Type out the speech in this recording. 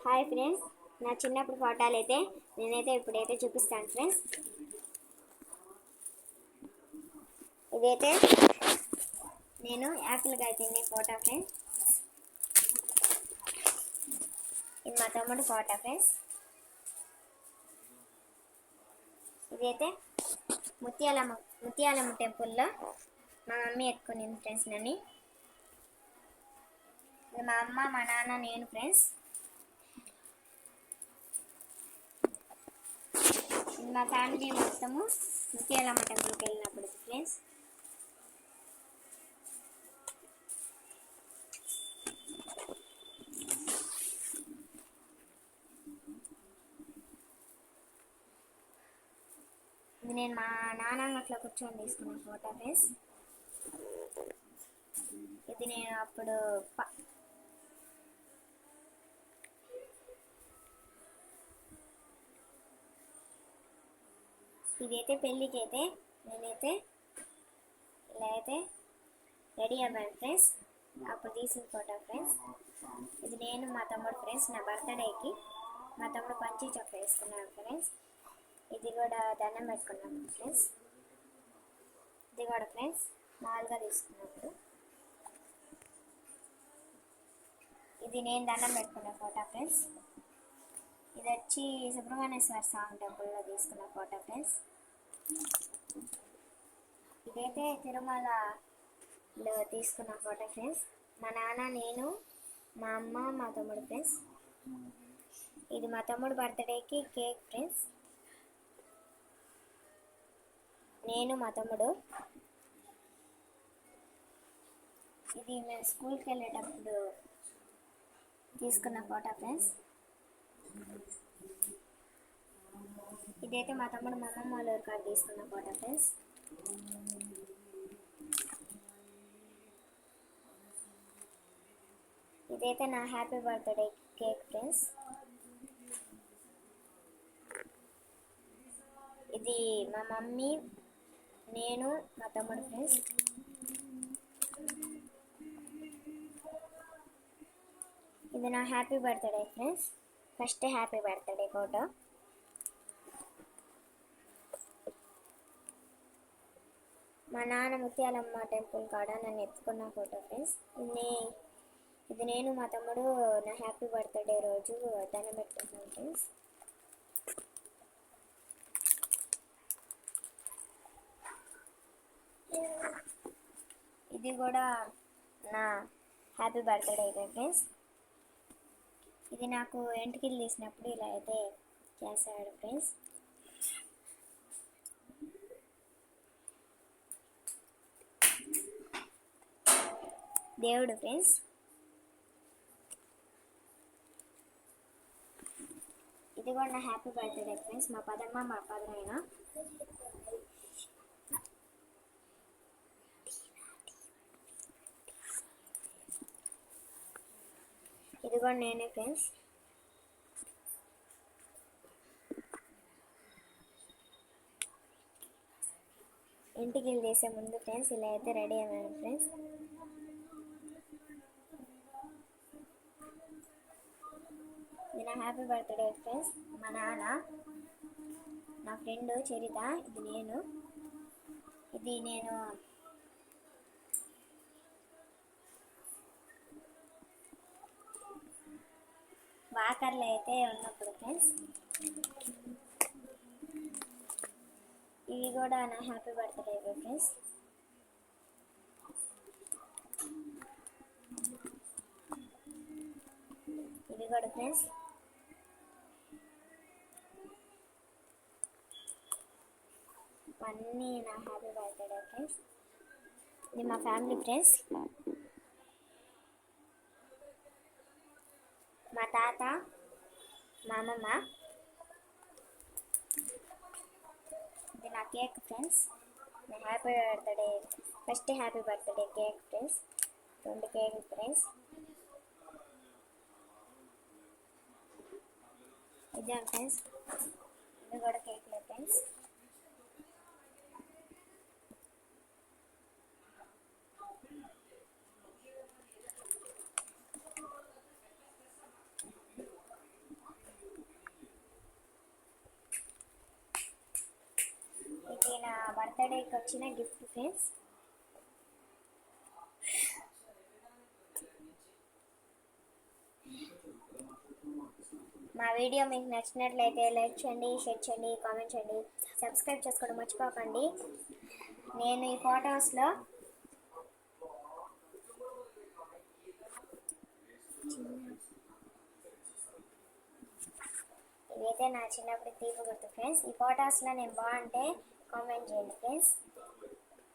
Hi friends నా చిన్నప్పుడు ఫోటోలు అయితే నేనైతే ఇప్పుడైతే చూపిస్తాను ఫ్రెండ్స్ ఇదైతే నేను యాపిల్గా తినే ఫోటో ఫ్రెండ్స్ ఇది మా తమ్ముడు ఫోటో ఫ్రెండ్స్ ఇదైతే ముత్యాలమ్మ ముత్యాలమ్మ టెంపుల్లో మా మమ్మీ ఎత్తుకునింది ఫ్రెండ్స్ నన్ను. ఇది మా అమ్మ మా నాన్న నేను ఫ్రెండ్స్ ఇది మా ఫ్యామిలీ మొత్తము ముత్యాలమ్మ టెంపుల్కి వెళ్ళినప్పుడు ఫ్రెండ్స్ ఇది నేను మా నాన్న అట్లా కూర్చొని తీసుకున్నాను ఫోటో ఫ్రెండ్స్ ఇది నేను అప్పుడు ఇదైతే పెళ్ళికి అయితే నేనైతే ఇలా అయితే రెడీ అవ్వాను ఫ్రెండ్స్ అప్పుడు తీసిన ఫోటో ఫ్రెండ్స్ ఇది నేను మా తమ్ముడు ఫ్రెండ్స్ నా బర్త్డేకి మా తమ్ముడు పంచి చొక్క వేసుకున్నాను ఫ్రెండ్స్ ఇది కూడా దండం పెట్టుకున్నాం ఫ్రెండ్స్ ఇది కూడా ఫ్రెండ్స్ మామూలుగా తీసుకున్నప్పుడు. ఇది నేను దండం పెట్టుకున్న ఫోటో ఫ్రెండ్స్ ఇది వచ్చి సుబ్రహ్మణ్యేశ్వర స్వామి టెంపుల్లో తీసుకున్న ఫోటో ఫ్రెండ్స్. ఇదైతే తిరుమలలో తీసుకున్న ఫోటో ఫ్రెండ్స్. మా నాన్న నేను మా అమ్మ మా తమ్ముడు ఫ్రెండ్స్. ఇది మా తమ్ముడు బర్త్డేకి కేక్ ఫ్రెండ్స్. నేను మా తమ్ముడు. ఇది మేము స్కూల్కి వెళ్ళేటప్పుడు తీసుకున్న ఫోటో ఫ్రెండ్స్. ఇదైతే మా తమ్ముడు మా అమ్మమ్మ వాళ్ళ ఊరి తీసుకున్న ఫోటో ఫ్రెండ్స్. ఇదైతే నా హ్యాపీ బర్త్డే కేక్ ఫ్రెండ్స్. ఇది మా మమ్మీ నేను మా తమ్ముడు ఫ్రెండ్స్. ఇది నా happy birthday friends. First happy birthday photo. మా నాన్న ముత్యాలమ్మ టెంపుల్ కాడ నన్ను ఎత్తుకున్న ఫోటో ఫ్రెండ్స్. ఇది ఇది నేను మా తమ్ముడు నా హ్యాపీ బర్త్డే రోజు దండం పెట్టుకున్నాను ఫ్రెండ్స్. ఇది కూడా నా హ్యాపీ బర్త్డే ఫ్రెండ్స్. ఇది నాకు ఎంటికలు తీసినప్పుడు ఇలా అయితే చేశాడు ఫ్రెండ్స్. దేవుడు ఫ్రెండ్స్. ఇది కూడా నా హ్యాపీ బర్త్డే ఫ్రెండ్స్. మా పదమ్మ మా పదనైనా ఇది కూడా నేనే ఫ్రెండ్స్. ఇంటికి వెళ్ళి చేసే ముందు ఫ్రెండ్స్ ఇలా అయితే రెడీ అయ్యాను ఫ్రెండ్స్. ఇది నా హ్యాపీ బర్త్డే ఫ్రెండ్స్. మా నాన్న నా ఫ్రెండ్ చరిత ఇది నేను. ఇది నేను వాకర్లో అయితే ఉన్నప్పుడు ఫ్రెండ్స్ ఇవి కూడా నా హ్యాపీ బర్త్డే ఫ్రెండ్స్ ఇవి కూడా ఫ్రెండ్స్ అన్నీ నా హ్యాపీ బర్త్డే ఫ్రెండ్స్ ఇది మా ఫ్యామిలీ ఫ్రెండ్స్ మా తాత మా అమ్మమ్మ ఇది నా కేక్ ఫ్రెండ్స్ నా happy birthday first happy birthday cake friends రెండు కేక్ ఫ్రెండ్స్ ఇదే ఫ్రెండ్స్ ఇది కూడా కేక్లే ఫ్రెండ్స్ బర్త్డేకి వచ్చిన గిఫ్ట్ ఫ్రెండ్స్ మా వీడియో మీకు నచ్చినట్లయితే లైక్ చేయండి షేర్ చేయండి కామెంట్ చేయండి. సబ్స్క్రైబ్ చేసుకోవడం మర్చిపోకండి. నేను ఈ ఫొటోస్లో అయితే నా చిన్నప్పుడు తీపి గుర్తు ఫ్రెండ్స్ ఈ ఫొటోస్లో నేను బాగుంటే కామెంట్ చేయండి ఫ్రెండ్స్